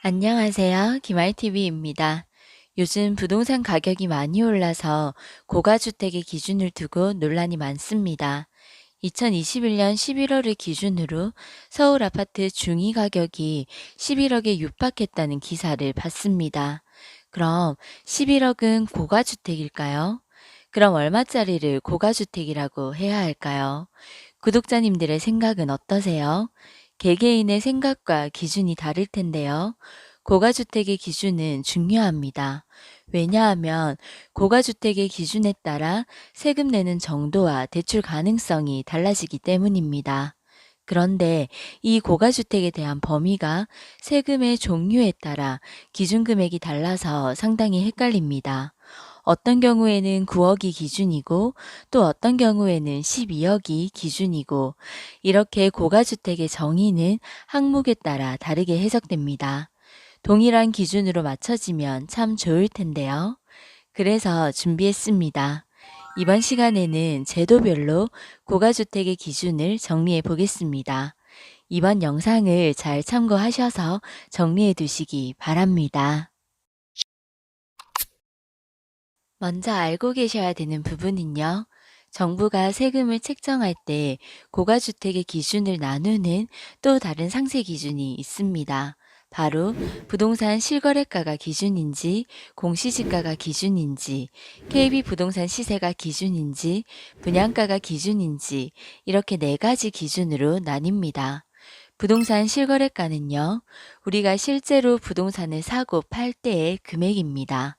안녕하세요. 김알TV입니다. 요즘 부동산 가격이 많이 올라서 고가주택의 기준을 두고 논란이 많습니다. 2021년 11월을 기준으로 서울 아파트 중위 가격이 11억에 육박했다는 기사를 봤습니다. 그럼 11억은 고가주택일까요? 그럼 얼마짜리를 고가주택이라고 해야 할까요? 구독자님들의 생각은 어떠세요? 개개인의 생각과 기준이 다를 텐데요. 고가주택의 기준은 중요합니다. 왜냐하면 고가주택의 기준에 따라 세금 내는 정도와 대출 가능성이 달라지기 때문입니다. 그런데 이 고가주택에 대한 범위가 세금의 종류에 따라 기준금액이 달라서 상당히 헷갈립니다. 어떤 경우에는 9억이 기준이고 또 어떤 경우에는 12억이 기준이고 이렇게 고가주택의 정의는 항목에 따라 다르게 해석됩니다. 동일한 기준으로 맞춰지면 참 좋을 텐데요. 그래서 준비했습니다. 이번 시간에는 제도별로 고가주택의 기준을 정리해 보겠습니다. 이번 영상을 잘 참고하셔서 정리해 두시기 바랍니다. 먼저 알고 계셔야 되는 부분은요. 정부가 세금을 책정할 때 고가주택의 기준을 나누는 또 다른 상세 기준이 있습니다. 바로 부동산 실거래가가 기준인지 공시지가가 기준인지 KB 부동산 시세가 기준인지 분양가가 기준인지 이렇게 네 가지 기준으로 나뉩니다. 부동산 실거래가는요. 우리가 실제로 부동산을 사고 팔 때의 금액입니다.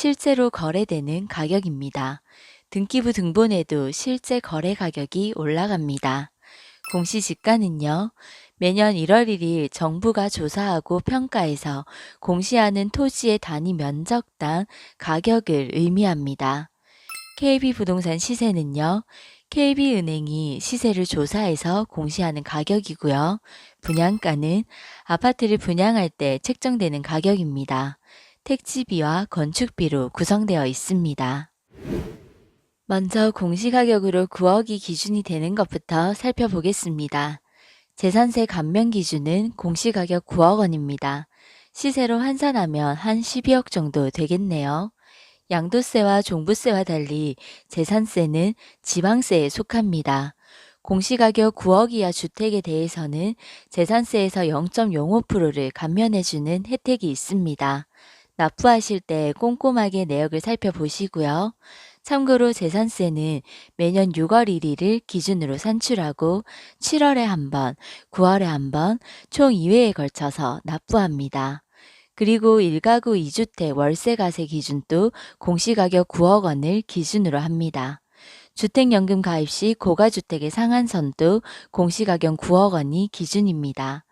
실제로 거래되는 가격입니다. 등기부 등본에도 실제 거래 가격이 올라갑니다. 공시지가는요. 매년 1월 1일 정부가 조사하고 평가해서 공시하는 토지의 단위 면적당 가격을 의미합니다. KB부동산 시세는요. KB은행이 시세를 조사해서 공시하는 가격이고요. 분양가는 아파트를 분양할 때 책정되는 가격입니다. 택지비와 건축비로 구성되어 있습니다. 먼저 공시가격으로 9억이 기준이 되는 것부터 살펴보겠습니다. 재산세 감면 기준은 공시가격 9억 원입니다. 시세로 환산하면 한 12억 정도 되겠네요. 양도세와 종부세와 달리 재산세는 지방세에 속합니다. 공시가격 9억 이하 주택에 대해서는 재산세에서 0.05%를 감면해주는 혜택이 있습니다. 납부하실 때 꼼꼼하게 내역을 살펴보시고요. 참고로 재산세는 매년 6월 1일을 기준으로 산출하고 7월에 한 번, 9월에 한 번, 총 2회에 걸쳐서 납부합니다. 그리고 1가구 2주택 월세가세 기준도 공시가격 9억 원을 기준으로 합니다. 주택연금 가입 시 고가주택의 상한선도 공시가격 9억 원이 기준입니다.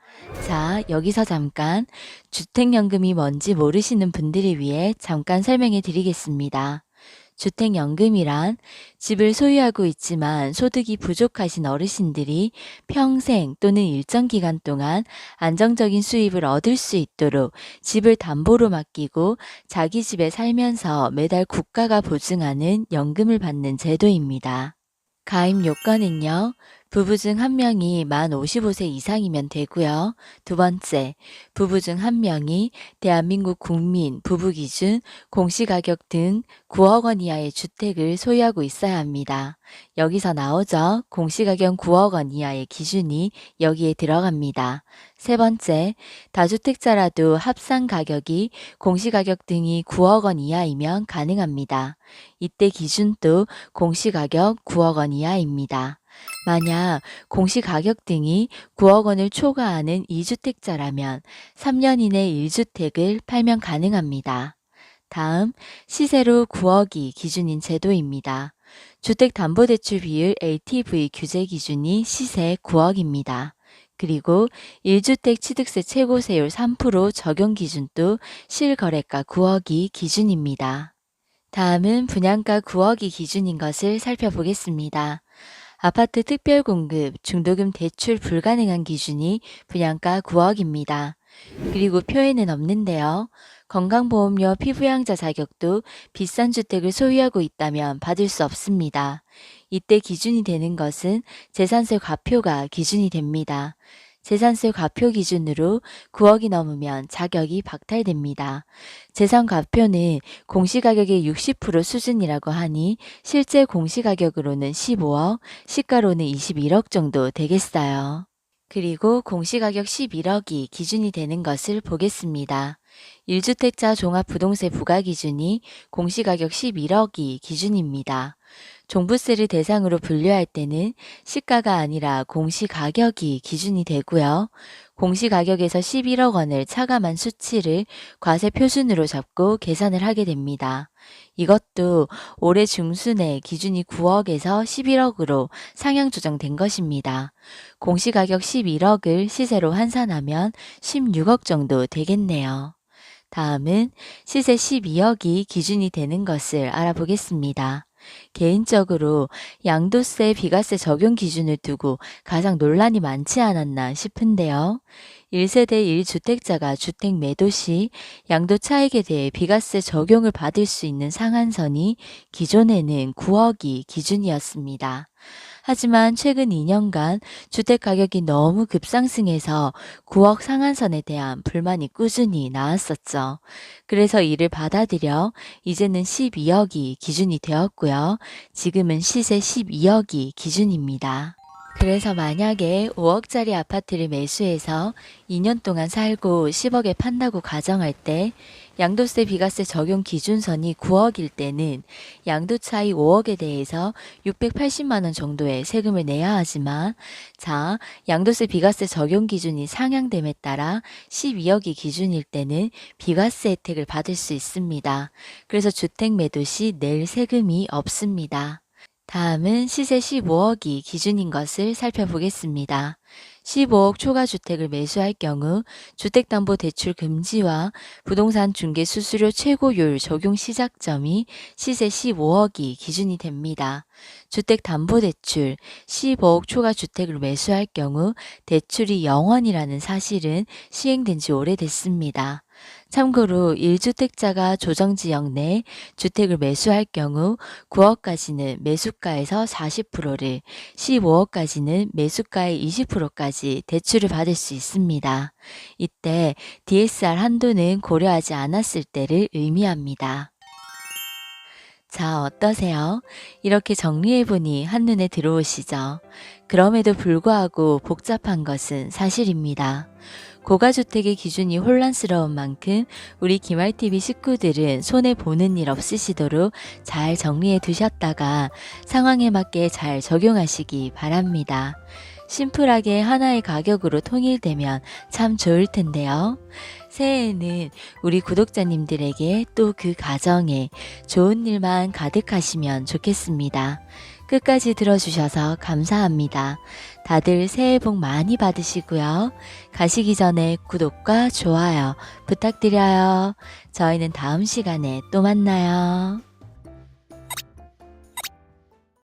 자, 여기서 잠깐 주택연금이 뭔지 모르시는 분들을 위해 잠깐 설명해 드리겠습니다. 주택연금이란 집을 소유하고 있지만 소득이 부족하신 어르신들이 평생 또는 일정 기간 동안 안정적인 수입을 얻을 수 있도록 집을 담보로 맡기고 자기 집에 살면서 매달 국가가 보증하는 연금을 받는 제도입니다. 가입 요건은요. 부부 중 한 명이 만 55세 이상이면 되고요. 두 번째, 부부 중 한 명이 대한민국 국민 부부 기준 공시가격 등 9억 원 이하의 주택을 소유하고 있어야 합니다. 여기서 나오죠. 공시가격 9억 원 이하의 기준이 여기에 들어갑니다. 세 번째, 다주택자라도 합산 가격이 공시가격 등이 9억 원 이하이면 가능합니다. 이때 기준도 공시가격 9억 원 이하입니다. 만약 공시 가격 등이 9억 원을 초과하는 2주택자라면 3년 이내 1주택을 팔면 가능합니다. 다음 시세로 9억이 기준인 제도입니다. 주택담보대출 비율 LTV 규제 기준이 시세 9억입니다. 그리고 1주택 취득세 최고세율 3% 적용 기준도 실거래가 9억이 기준입니다. 다음은 분양가 9억이 기준인 것을 살펴보겠습니다. 아파트 특별 공급 중도금 대출 불가능한 기준이 분양가 9억입니다. 그리고 표에는 없는데요. 건강보험료 피부양자 자격도 비싼 주택을 소유하고 있다면 받을 수 없습니다. 이때 기준이 되는 것은 재산세 과표가 기준이 됩니다. 재산세 과표 기준으로 9억이 넘으면 자격이 박탈됩니다. 재산 과표는 공시가격의 60% 수준이라고 하니 실제 공시가격으로는 15억, 시가로는 21억 정도 되겠어요. 그리고 공시가격 11억이 기준이 되는 것을 보겠습니다. 1주택자 종합부동세 부과 기준이 공시가격 11억이 기준입니다. 종부세를 대상으로 분류할 때는 시가가 아니라 공시가격이 기준이 되고요. 공시가격에서 11억 원을 차감한 수치를 과세 표준으로 잡고 계산을 하게 됩니다. 이것도 올해 중순에 기준이 9억에서 11억으로 상향 조정된 것입니다. 공시가격 11억을 시세로 환산하면 16억 정도 되겠네요. 다음은 시세 12억이 기준이 되는 것을 알아보겠습니다. 개인적으로 양도세, 비과세 적용 기준을 두고 가장 논란이 많지 않았나 싶은데요. 1세대 1주택자가 주택 매도 시 양도 차익에 대해 비과세 적용을 받을 수 있는 상한선이 기존에는 9억이 기준이었습니다. 하지만 최근 2년간 주택 가격이 너무 급상승해서 9억 상한선에 대한 불만이 꾸준히 나왔었죠. 그래서 이를 받아들여 이제는 12억이 기준이 되었고요. 지금은 시세 12억이 기준입니다. 그래서 만약에 5억짜리 아파트를 매수해서 2년 동안 살고 10억에 판다고 가정할 때 양도세 비과세 적용 기준선이 9억일 때는 양도 차이 5억에 대해서 680만 원 정도의 세금을 내야 하지만 자, 양도세 비과세 적용 기준이 상향됨에 따라 12억이 기준일 때는 비과세 혜택을 받을 수 있습니다. 그래서 주택 매도 시 낼 세금이 없습니다. 다음은 시세 15억이 기준인 것을 살펴보겠습니다. 15억 초과 주택을 매수할 경우 주택담보대출 금지와 부동산 중개 수수료 최고율 적용 시작점이 시세 15억이 기준이 됩니다. 주택담보대출 15억 초과 주택을 매수할 경우 대출이 0원이라는 사실은 시행된 지 오래됐습니다. 참고로 1주택자가 조정지역 내 주택을 매수할 경우 9억까지는 매수가에서 40%를, 15억까지는 매수가의 20%까지 대출을 받을 수 있습니다. 이때 DSR 한도는 고려하지 않았을 때를 의미합니다. 자, 어떠세요? 이렇게 정리해보니 한눈에 들어오시죠? 그럼에도 불구하고 복잡한 것은 사실입니다. 고가주택의 기준이 혼란스러운 만큼 우리 김알TV 식구들은 손해 보는 일 없으시도록 잘 정리해 두셨다가 상황에 맞게 잘 적용하시기 바랍니다. 심플하게 하나의 가격으로 통일되면 참 좋을 텐데요. 새해에는 우리 구독자님들에게 또 그 가정에 좋은 일만 가득하시면 좋겠습니다. 끝까지 들어주셔서 감사합니다. 다들 새해 복 많이 받으시고요. 가시기 전에 구독과 좋아요 부탁드려요. 저희는 다음 시간에 또 만나요.